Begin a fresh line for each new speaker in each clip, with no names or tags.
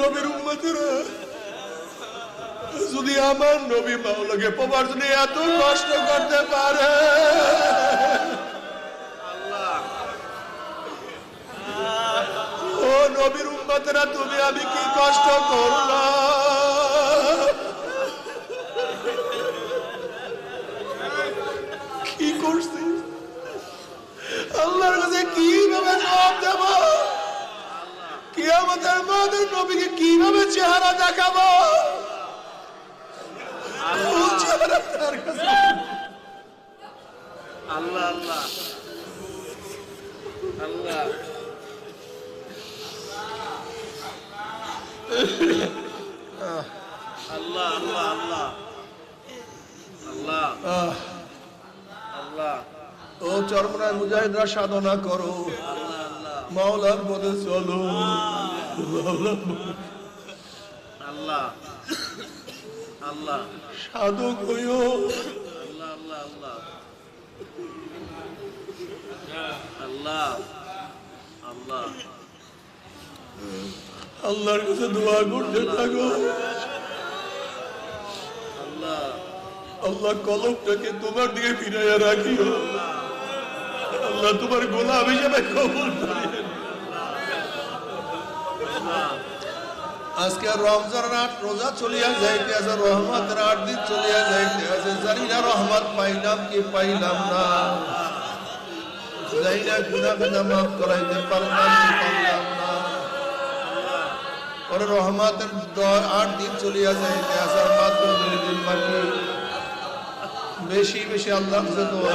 নবীর উম্মতেরা। যদি আমার নবী মাওলাকে পাবার জন্য এত কষ্ট করতে পারে। ও নবীর উম্মতেরা, তুমি আমি কি কষ্ট করলাম? কি করছি আল্লাহর কাছে কীভাবে জবাব দেব? কিয়ামতের মাদের নবীকে কীভাবে চেহারা দেখাবো?
আল্লাহ। আল্লাহ আল্লাহ। আল্লাহ। আল্লাহ আল্লাহ আল্লাহ। আল্লাহ।
ও চরমনায় মুজাহিদরা সাধনা করো।
আল্লাহ আল্লাহ।
মাওলার পথে চলো।
আল্লাহ আল্লাহ।
সাধক হইও
আল্লাহ আল্লাহ আল্লাহ। আল্লাহ আল্লাহ।
আল্লাহর কাছে দোয়া করতে থাকো।
আল্লাহ।
আল্লাহ কলমটাকে তোমার দিকে ফিরাইয়া রাখিও। আল্লাহ। তোমার গোলাম হিসেবে কবুল করিয়ে আজকে রমজান আট রোজা চলিয়া যাইতে আছে রহমতের আট দিন চলিয়া যাইতে আছে জানি না রহমত পাইলাম কি পাইলাম না জানি না গুনা গুনা মাফ করাইতে পারলাম কি পারলাম না ওর রহমতের দ- আট দিন চলিয়া যাইতে আছে আর মাত্র দুই দিন বাকি বেশি বেশি আল্লাহ কাছে দোয়া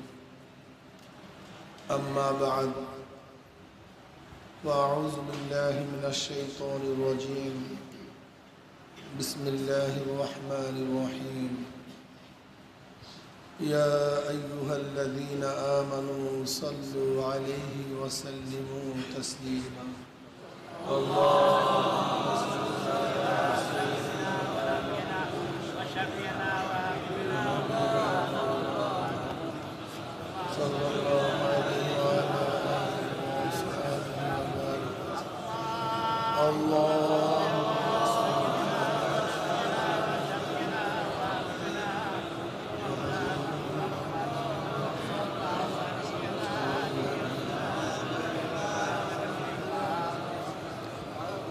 أما بعد وأعوذ بالله من الشيطان الرجيم. بسم الله الرحمن الرحيم. يا أيها الذين آمنوا صلوا عليه وسلموا تسليما. صلى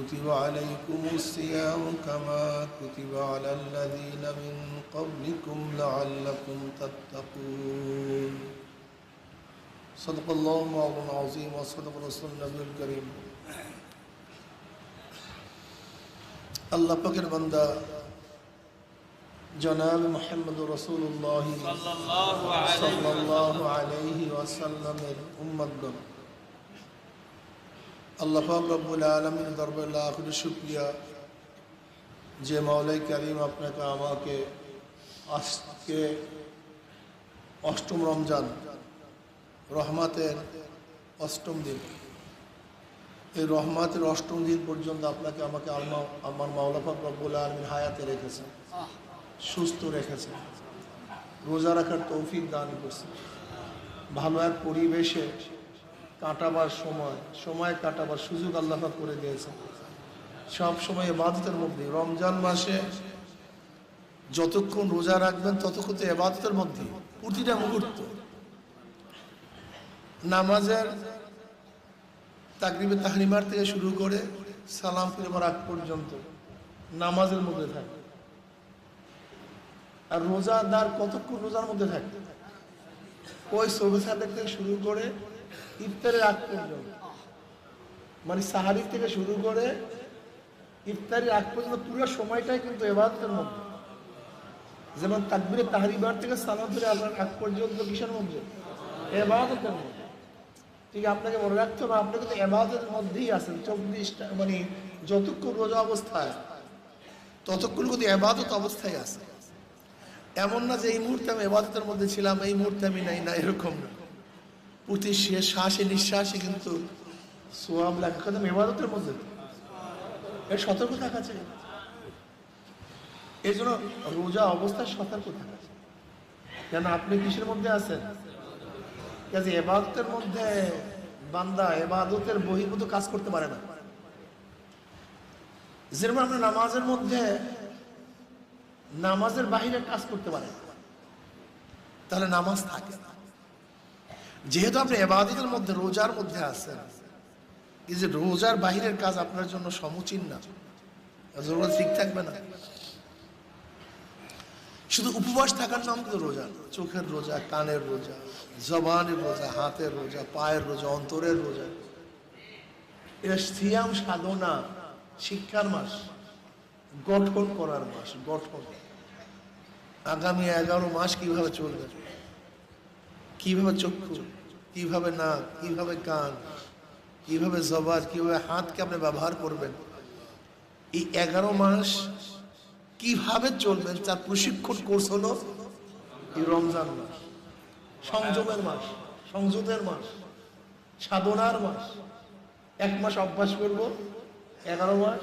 كتب عليكم الصيام كما كتب على الذين من قبلكم لعلكم تتقون صدق الله مولانا العظيم وصدق رسول النبي الكريم আল্লাহ পাকের বান্দা জনাব মোহাম্মদ রসুল্লাহ সাল্লাল্লাহু আলাইহি ওয়াসাল্লামের উম্মতগণ আল্লাহ রব্বুল আলামিন দরবারে লাখ শুকরিয়া। যে মাওলাই কারিম আপনাকে আমাকে আজকে অষ্টম রমজান, রহমাতের অষ্টম দিন। এই রহমাতের অষ্টম দিন পর্যন্ত আপনাকে আমাকে আলমা, আমার মাওলাফা রব্বুল আলমিন হায়াতে রেখেছেন, সুস্থ রেখেছেন। রোজা রাখার তৌফিক দান করছে ভালো এক পরিবেশে কাটাবার সময় সময় কাটাবার সুযোগ আল্লাহ করে দিয়েছেন। সব সময় এবাদতের মধ্যে, রমজান মাসে যতক্ষণ রোজা রাখবেন ততক্ষণ তো এবাদতের মধ্যে, প্রতিটা মুহূর্ত। নামাজের তাকরিবে তাহরিমার থেকে শুরু করে সালাম ফিরবার আগ পর্যন্ত নামাজের মধ্যে থাকে। আর রোজাদার কতক্ষণ রোজার মধ্যে থাকে? ওই সবে সাদেক থেকে শুরু করে ইফতারের আগ পর্যন্ত। মানে সাহারি থেকে শুরু করে ইফতারের আগ পর্যন্ত পুরো সময়টাই কিন্তু এবাদতের মধ্যে। যেমন তাকবিরে তাহারিবার থেকে সালাম ফিরে আসার আগ পর্যন্ত কিসের মধ্যে? এবাদতের মধ্যে। ঠিক আপনাকে মনে রাখতে হবে, আপনি কিন্তু এবাদতের মধ্যেই আছেন। চব্বিশটা মানে যতক্ষণ রোজা অবস্থায়, ততক্ষণ কিন্তু এবাদত অবস্থায় আছে। এমন না যে এই মুহূর্তে আমি এবাদতের মধ্যে ছিলাম, এই মুহূর্তে আমি নাই, না, এরকম না। প্রতি শ্বাসে নিঃশ্বাসে কিন্তু সোয়াব লাগে। কারণ আমি এবাদতের মধ্যে। এর সতর্ক থাকা এই জন্য রোজা সতর্ক থাকা কেন আপনি কিসের মধ্যে আছেন? কাজে এবাদতের মধ্যে বান্দা এবাদতের বহির্ভূত কাজ করতে পারে না। যেরকম আমরা নামাজের মধ্যে নামাজের বাহিরে কাজ করতে পারে। তাহলে নামাজ থাকে না। যেহেতু আপনি এবাদতের মধ্যে, রোজার মধ্যে আছেন, এই যে রোজার বাহিরের কাজ আপনার জন্য সমুচীন না। রোজা ঠিক থাকবে না। শুধু উপবাস থাকার নাম কিন্তু রোজা। চোখের রোজা, কানের রোজা, জবানের রোজা, হাতের রোজা, পায়ের রোজা, অন্তরের রোজা। এটা সিয়াম সাধনা, শিক্ষার মাস, গঠন করার মাস, গঠন। আগামী এগারো মাস কীভাবে চলবে? কীভাবে চক্ষু, কীভাবে নাক, কীভাবে কান, কীভাবে জবান, কীভাবে হাতকে আপনি ব্যবহার করবেন, এই এগারো মাস কীভাবে চলবেন তার প্রশিক্ষণ কোর্স হলো এই রমজান মাস, সংযমের মাস, সংযতের মাস, সাধনার মাস। এক মাস অভ্যাস করব, এগারো মাস।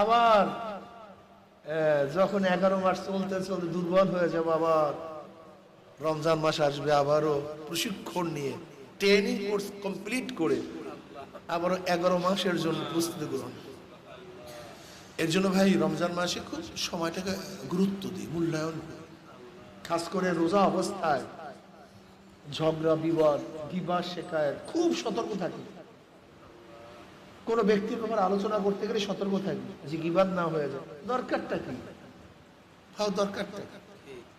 আবার যখন এগারো মাস চলতে চলতে দুর্বল হয়ে যাব আবার রমজান মাস আসবে আবারও প্রশিক্ষণ নিয়ে ট্রেনিং কোর্স কমপ্লিট করে আবারও এগারো মাসের জন্য প্রস্তুতি গ্রহণ এর জন্য ভাই রমজান মাসে খুব সময়টাকে গুরুত্ব দিই, মূল্যায়ন খাস করে রোজা অবস্থায় ঝগড়া, বিবাদ বিবাদ শেখায় খুব সতর্ক থাকি। কোনো ব্যক্তির ব্যাপারে আলোচনা করতে গেলে সতর্ক থাকি যে বিবাদ না হয়ে যায়। দরকারটা কি? হাও দরকারটা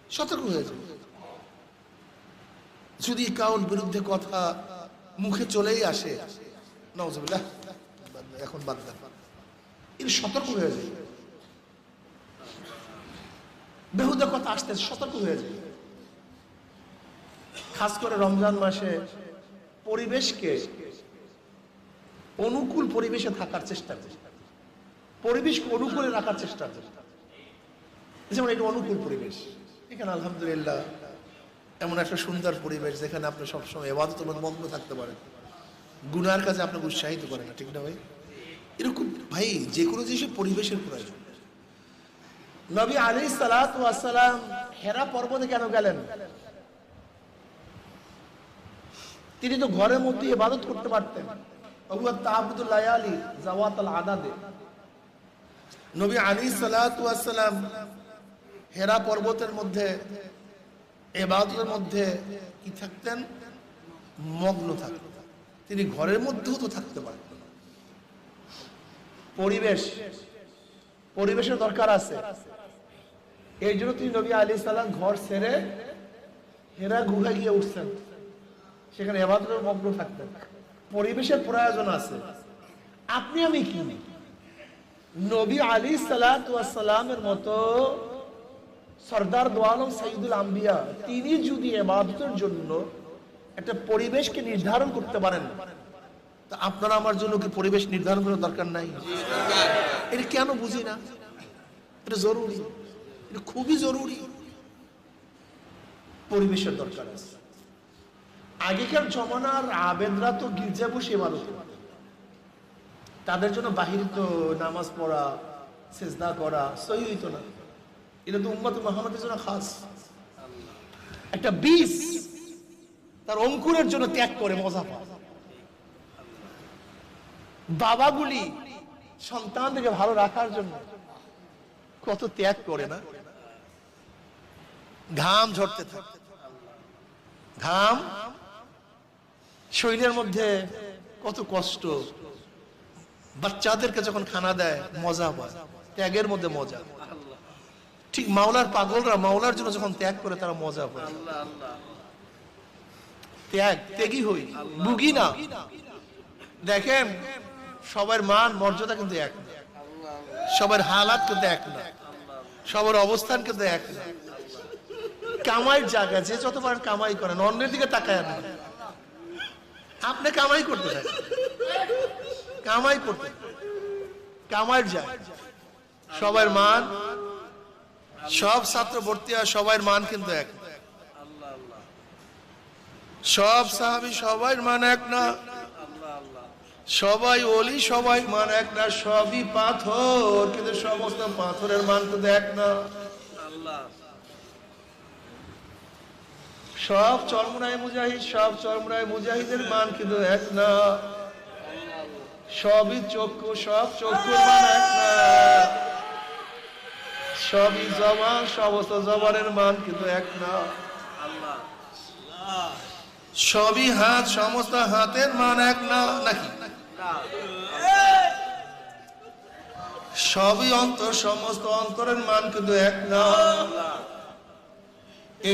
সতর্ক হয়ে যায় যদি কাউর বিরুদ্ধে কথা মুখে চলেই আসে এখন বাদ এর সতর্ক হয়ে যায়। বেহুদা কথা আসতে সতর্ক হয়ে যায়। খাস করে রমজান মাসে পরিবেশকে অনুকূল পরিবেশে থাকার চেষ্টা করে। পরিবেশকে অনুকূলে রাখার চেষ্টা করে। যেমন এটা অনুকূল পরিবেশ। এখানে আলহামদুলিল্লাহ এমন একটা সুন্দর পরিবেশ যেখানে আপনি সবসময় এবাদত মগ্ন থাকতে পারেন। গুনার কাজে আপনাকে উৎসাহিত করে না, ঠিক না ভাই? এরকম, ভাই যে কোনো জিনিসের পরিবেশের প্রয়োজন। নবী আলী সালাম হেরা পর্বতে কেন গেলেন? তিনি তো ঘরের মধ্যে ইবাদত করতে পারতেন। নবী আলী সালাম হেরা পর্বতের মধ্যে এবাদতের মধ্যে কি থাকতেন? মগ্ন থাকতেন। তিনি ঘরের মধ্যেও তো থাকতে পারতেন পরিবেশ। পরিবেশের দরকার আছে। এই জন্য তিনি নবী আলী সালাম ঘর ছেড়ে হেরা গুহায় গিয়ে উঠছেন। সেখানে এবাদতের মগ্ন থাকতেন। পরিবেশের প্রয়োজন আছে। আপনি আমি কি? নবী আলী সালামের মতো সর্দার দোয়ালম সাইদুল আম্বিয়া, তিনি যদি এবাদতের জন্য একটা পরিবেশকে নির্ধারণ করতে পারেন, তা আপনারা আমার জন্য কি পরিবেশ নির্ধারণ করার দরকার নাই? এটা কেন বুঝি না? এটা জরুরি। এটা খুবই জরুরি। পরিবেশের দরকার আছে। আগেকার জমানার আবেদরা তো গির্জা বসে করত। তাদের জন্য বাহির তো নামাজ পড়া, সেজদা করা সহি হইতো না। এটা তো উম্মত মোহাম্মদের জন্য খাস। একটা বীজ তার অঙ্কুরের জন্য ত্যাগ করে, মজা পায়। বাবাগুলি সন্তানদেরকে ভালো রাখার জন্য কত ত্যাগ করে না। ঘাম ঝরতে থাকে। ঘাম শরীরের মধ্যে কত কষ্ট। বাচ্চাদেরকে যখন খানা দেয়, মজা পায়। ত্যাগের মধ্যে মজা। ঠিক মাওলার পাগলরা মাওলার জন্য যখন ত্যাগ করে তারা মজা পায়। ত্যাগ ত্যাগই হই। বুগি না। দেখেন সবার মান মর্যাদা কিন্তু এক না। সবার হালাত কিন্তু এক না। সবার অবস্থান কিন্তু এক না। কামাইয়ের জায়গা যে যত পারেন কামাই করেন অন্যের দিকে তাকায় না। আপনি কামাই করতে থাকেন কামাই করতে। কামাইয়ের জায়গা। সবার মান সব ছাত্র ভর্তি হয় সবার মান কিন্তু এক। সব সাহাবি সবাই মান এক না। সবাই ওলি, সবাই মান এক না, সবই পাথর, কিন্তু সমস্ত পাথরের মান কিন্তু এক না। সব চরমুনায় মুজাহিদ, সব চরমুনায় মুজাহিদের মান কিন্তু এক না। সবই চক্ষু, সব চক্ষুর মান এক না। সবই জবান, সমস্ত জবানের মান কিন্তু এক না। সবই হাত, সমস্ত হাতের মান এক না, নাকি? সবই অন্তর, সমস্ত অন্তরের মান কিন্তু এক না।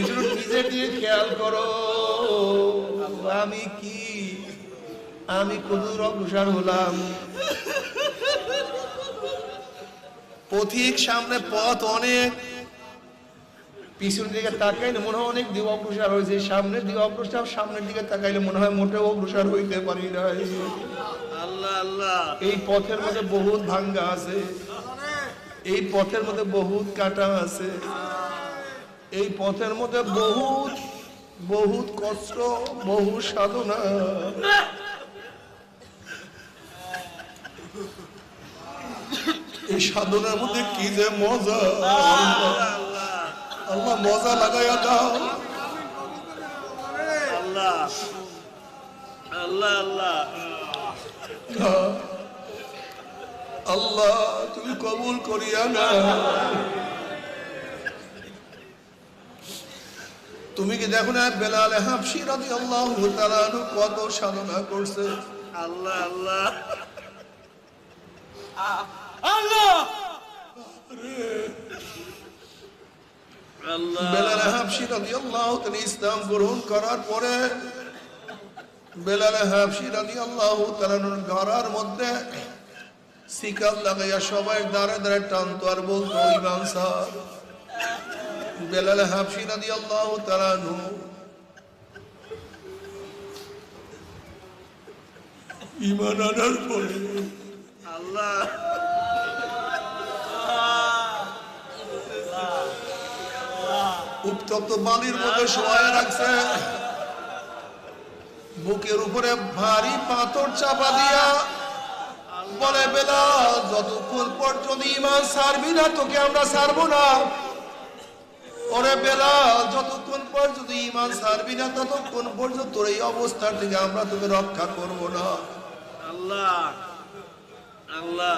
জন্য নিজের দিকে খেয়াল করো, আমি কি? আমি কুদুর অগ্রসর হলাম। পথিক সামনে পথ অনেক। পিছনের দিকে তাকাইলে মনে হয় অনেক দিকে অগ্রসর হয়েছে সামনের দিকে অগ্রসর সামনের দিকে তাকাইলে মনে হয় মোটেও অগ্রসর হইতে পারি না।
আল্লাহ আল্লাহ।
এই পথের মধ্যে বহুত ভাঙ্গা আছে। এই পথের মধ্যে বহুত কাটা আছে। এই পথের মধ্যে বহুত বহুত কষ্ট বহু সাধনা। সাধনার মধ্যে কি যে মজা। আল্লাহ মজা লাগাইয়া দাও।
আল্লাহ। আল্লাহ আল্লাহ।
আল্লাহ তুমি কবুল করিয়া না তুমি কি দেখো না বেলাল হাফসি রাজি আল্লাহ কত সাধনা করছে?
আল্লাহ আল্লাহ। আল্লাহ!
বেলাল হাফসি রাজি আল্লাহ তিনি ইসলাম গ্রহণ করার পরে বেলাল হাফসি রাজি আল্লাহ তালানুর গড়ার মধ্যে শিকার লাগাইয়া সবাই দাঁড়ে দাঁড়ে টানতো আর বলতো ইমাম সাহেব বেলাল হাফসি রাজি আল্লাহ তালানু ইমান আনার পরে
আল্লাহ।
উত্তপ্ত বালির মধ্যে শোয়া রাখছে। বুকের উপরে ভারী পাথর চাপা দিয়া বলে, বেলা, যতক্ষণ পর্যন্ত ইমান সারবি না, তোকে আমরা সারবো না। ওরে বেলা, যতক্ষণ পর্যন্ত ইমান সারবি না, ততক্ষণ পর্যন্ত তোর এই অবস্থার থেকে আমরা তোকে রক্ষা করব না।
আল্লাহ আল্লাহ।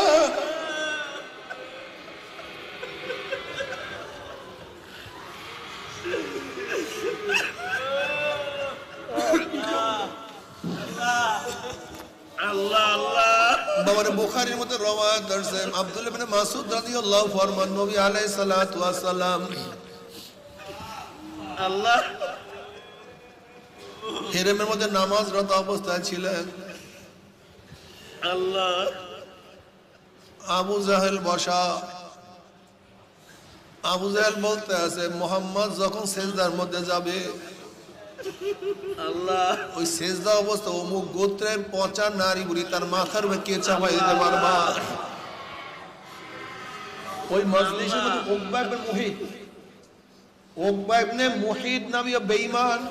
মধ্যে রওয়ায়াত আব্দুল ইবনে মাসউদ রাদিয়াল্লাহু ফরমান নবী আলাইহিস সালাতু ওয়াস সালাম।
আল্লাহ।
হেরেমের মধ্যে নামাজরত অবস্থায় ছিলেন।
আল্লাহ।
আবু জাহেল বসা। আবু জাহেল বলতে আছে মোহাম্মদ যখন সেজদার মধ্যে যাবে
আল্লাহ।
ওই সেজদা অবস্থা অমুক গোত্রের পচা নারী বুড়ি তার মাথার উপরে কে চাপাই দিতে পারবা? ওই মজলিসের মধ্যে উকবা ইবনে মুহিত। উকবা ইবনে মুহিত নামীয় বেঈমান।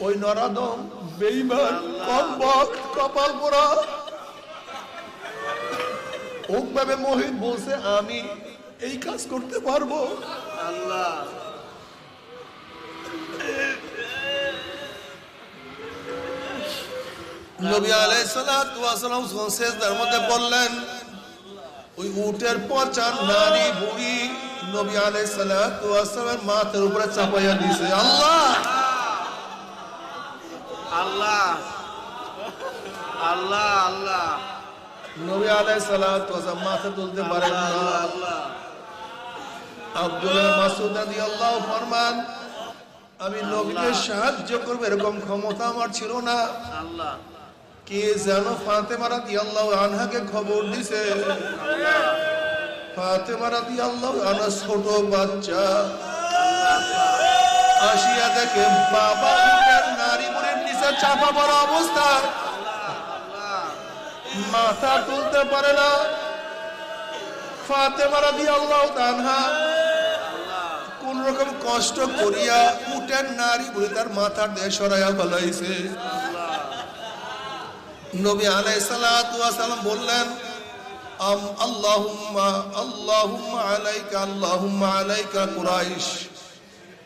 ওই নরাদম বেঈমান কম্বক কপাল পোড়া। উকবা ইবনে মুহিত বলছে আমি এই কাজ করতে পারব।
আল্লাহ।
নবী মধ্যে পড়লেন ওই উটের নারী বুড়ি নবী মাথার উপরে চাপাইয়া দিয়েছে। আল্লাহ!
আল্লাহ! আল্লাহ আল্লাহ!
নবী মাথা তুলতে পারেন না।
আল্লাহ
আব্দুল্লাহ ফরমান আমি নবীকে সাহায্য করব এরকম ক্ষমতা আমার ছিল না।
আল্লাহ!
কে যেন ফাতেমা রাদিয়াল্লাহু আনহাকে খবর দিছে? ফাতেমা রাদিয়াল্লাহু আনহা ছোট বাচ্চা। আসিয়া দেখে বাবা উটের নারী মুড়ের নিচে চাপা পড়া অবস্থা। মাথা তুলতে পারে না। ফাতেমা রাদিয়াল্লাহু আনহা কোন রকম কষ্ট করিয়া উটের নারী বুড়ি তার মাথার দিয়ে সরাইয়া ফেলাইছে। নবী সালাতু সালাম বললেন আম আল্লাহুম্মা আল্লাহুম্মা আলাইকা আল্লাহুম্মা আলাইকা কুরাইশ।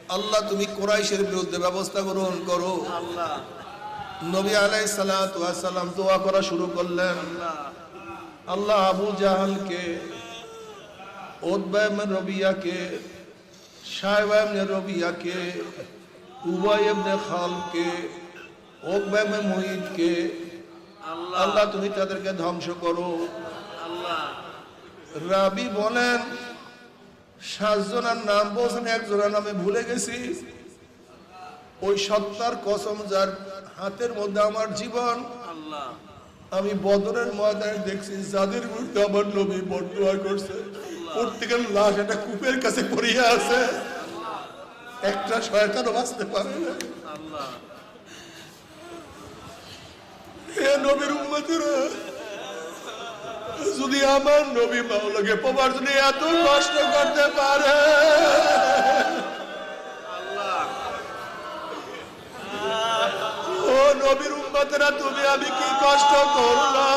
আল্লাহ তুমি কুরাইশের বিরুদ্ধে ব্যবস্থা গ্রহণ করো।
আল্লাহ।
নবী সালাম দোয়া করা শুরু করলেন।
আল্লাহ।
আবু জাহালকে রবিয়াকে রবিয়াকে উবাই ইবনে খালকে ওকবা ইবনে মুহিতকে
আল্লাহ।
তুমি তাদেরকে ধ্বংস করো। রাবি বলেন সাতজনের নাম বলছেন একজনের নামে ভুলে গেছি। ওই সত্তার কসম যার হাতের মধ্যে আমার জীবন আমি বদরের ময়দানে দেখছি যাদের বিরুদ্ধে আমার নবী বদুয়া করছে। প্রত্যেকের লাশ একটা কূপের কাছে পড়িয়া আছে। একটা শয়তানও বাঁচতে পারে না।
আল্লাহ।
যদি আমার নবী মাওলাকে পাবার জন্য এত কষ্ট করতে পারে। ও নবীর উম্মতেরা, তুমি আমি কি কষ্ট করলাম?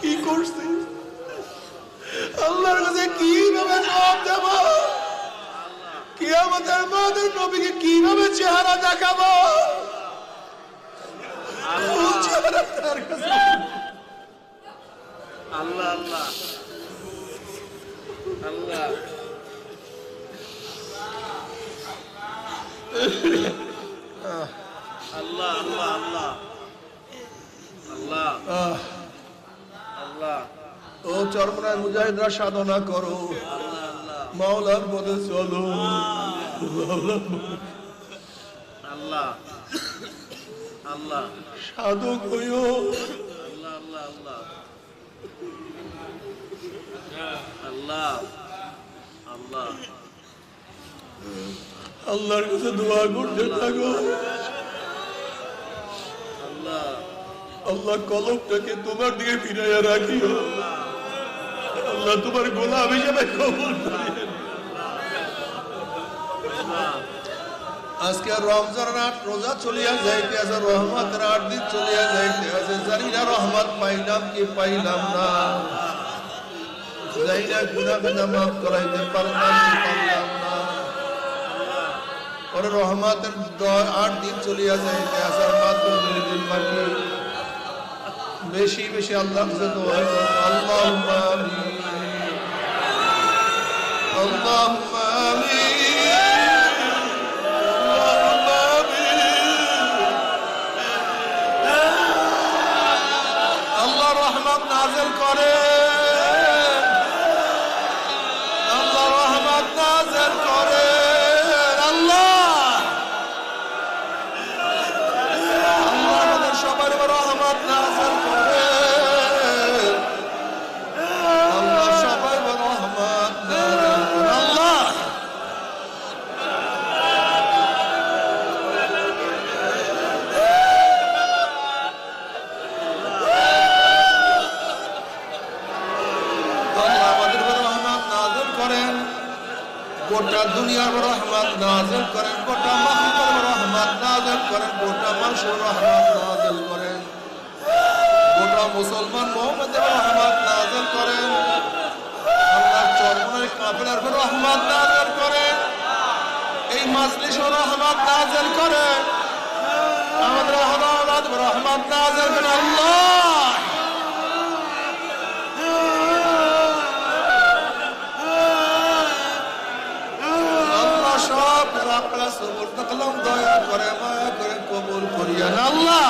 কি করছি আল্লাহর কাছে কীভাবে জবাব দেব? কি আমাদের মাদের নবীকে কীভাবে চেহারা দেখাবো?
আল্লাহ আল্লাহ। আল্লাহ। আল্লাহ আল্লাহ আল্লাহ। আল্লাহ।
আহ,
আল্লাহ।
ও চরমনায় মুজাহিদরা সাধনা করো।
আল্লাহ আল্লাহ।
মাওলার পথে চলো।
আল্লাহ। আল্লাহ।
সাধক হইও
আল্লাহ আল্লাহ আল্লাহ। আল্লাহ আল্লাহ।
আল্লাহর কাছে দোয়া করতে থাকো।
আল্লাহ।
আল্লাহ কলমটাকে তোমার দিকে ফিরাইয়া রাখিও। আল্লাহ। তোমার গোলাম হিসেবে কবুল আজকে রমজান আট রোজা চলিয়া যাইতে আছে, রহমতের আট দিন চলিয়া যাইতে আছে। জানি না রহমত পাইলাম কি পাইলাম না। জানি না গুণা গুণা মাফ করাইতে পারলাম কি পারলাম না। ওর রহমাতের আট দিন চলিয়া যায় আসার মাত্র দুই দিন বাকি। বেশি বেশি আল্লাহ কাছে দোয়া নাযিল করে। মুসলমান মুহাম্মদের উপর রহমত নাযিল করেন। আল্লাহ চরমনের কাফেলার উপর রহমত নাযিল করেন। এই মাজলিস রহমত নাযিল করেন। আমাদের উপর রহমত নাযিল করেন। আল্লাহ! সব আপনারা সবুর দেখলাম দয়া করে, মায়া করে কবুল করিয়ান আল্লাহ!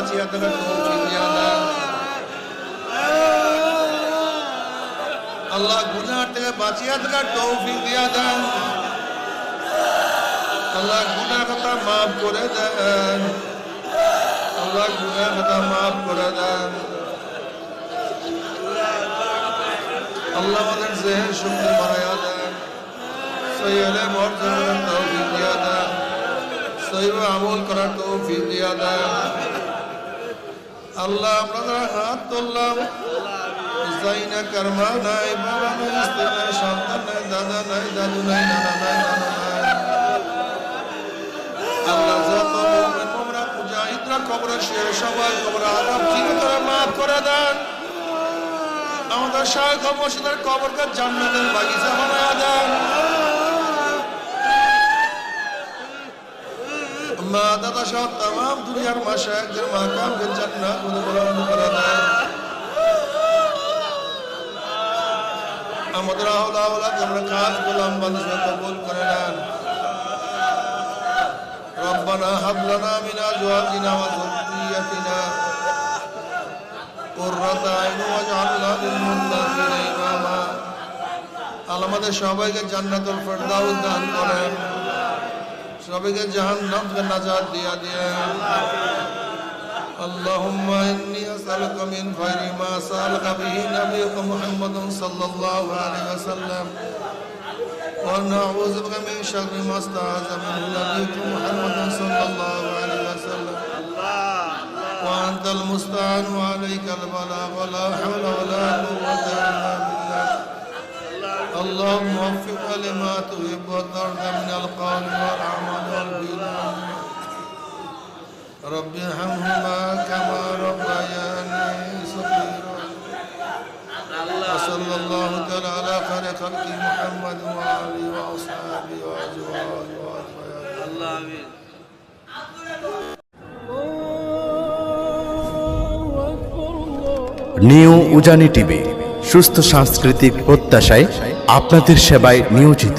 তৌফিক দিয়া দেন আল্লাহ গুনাহ থেকে বাঁচিয়ে দেবে তৌফিক দিয়া দেন। আল্লাহ গুনাহ কথা মাফ করে দেন। আল্লাহ গুনাহ কথা মাফ করে দেন। আল্লাহ আমাদের জেহেন শক্তি বাড়াইয়া দেন। সৈয়দে মর্যাদার তৌফিক দিয়া দেন। সৈব আমল করার তৌফিক দিয়া দেন। আল্লাহ, আমরা হাত তুললাম যাই না নাই, বাবা নাই, স্ত্রী নাই, সন্তান নাই, দাদা নাই, দাদু নাই, নানা নাই নানা নাই। আল্লাহ যত মুমিনাত মুজাহিদরা কবরে শুয়ে সবাই কবরে আরাম মাফ করে দেন। আমাদের শায়খ মসজিদের কবরকে জান্নাতের বাগিচা বানায়া দেন। মা দাদা সহ তাম দুনিয়ার মাশায়েখদের মাকামকে জান্নাত বলে বরণ করে দেন আমাদের আওলা আওলাদ আমরা কাজ গোলাম বান্ধব কবুল করে নেন ربنا هب لنا من ازواجنا وذريتنا قرة عين واجعلنا للمتقين اماما আল্লাহ আমাদের সবাইকে জান্নাতুল ফেরদাউস দান করেন সবাইকে জাহান্নাম থেকে নাজাত দিয়া দিয়েন اللهم إني أسألك من خير ما سألك به نبيك محمد صلى الله عليه وسلم ونعوذ بك من شر ما استعاذ منه نبيك محمد صلى الله عليه وسلم وأنت المستعان وعليك البلاغ ولا حول ولا قوة إلا بالله اللهم وفق لما تحب وترضى من القول والأعمال والبلاد رب ارحمهما كما ربياني صغيرا وصلى الله تعالى على خير خلق محمد وآله وأصحابه وأزواجه وأزواجه
আল্লাহ আমিন
নিউ উজানি টিভি সুস্থ সাংস্কৃতিক প্রত্যাশায় আপনাদের সেবায় নিয়োজিত।